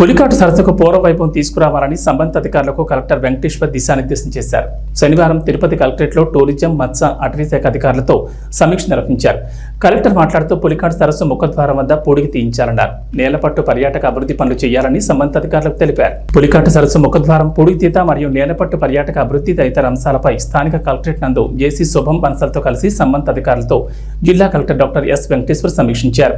పులికాటు సరస్సుకు పూర్వ వైభవం తీసుకురావాలని సంబంధిత అధికారులకు కలెక్టర్ వెంకటేశ్వర్ దిశానిర్దేశం చేశారు. శనివారం తిరుపతి కలెక్టరేట్లో టూరిజం మత్స్య అటవీ శాఖ అధికారులతో సమీక్ష నిర్వహించారు. కలెక్టర్ మాట్లాడుతూ పులికాటు సరస్సు ముఖద్వారం వద్ద పొడిగి తీయించాలన్నారు. నేలపట్టు పర్యాటక అభివృద్ధి పనులు చేయాలని సంబంధిత అధికారులకు తెలిపారు. పులికాటు సరస్సు ముఖద్వారం పొడిగితీత మరియు నేలపట్టు పర్యాటక అభివృద్ధి తదితర అంశాలపై స్థానిక కలెక్టరేట్ నందు జేసీ శుభం బన్సల్తో కలిసి సంబంధిత అధికారులతో జిల్లా కలెక్టర్ డాక్టర్ ఎస్ వెంకటేశ్వర్ సమీక్షించారు.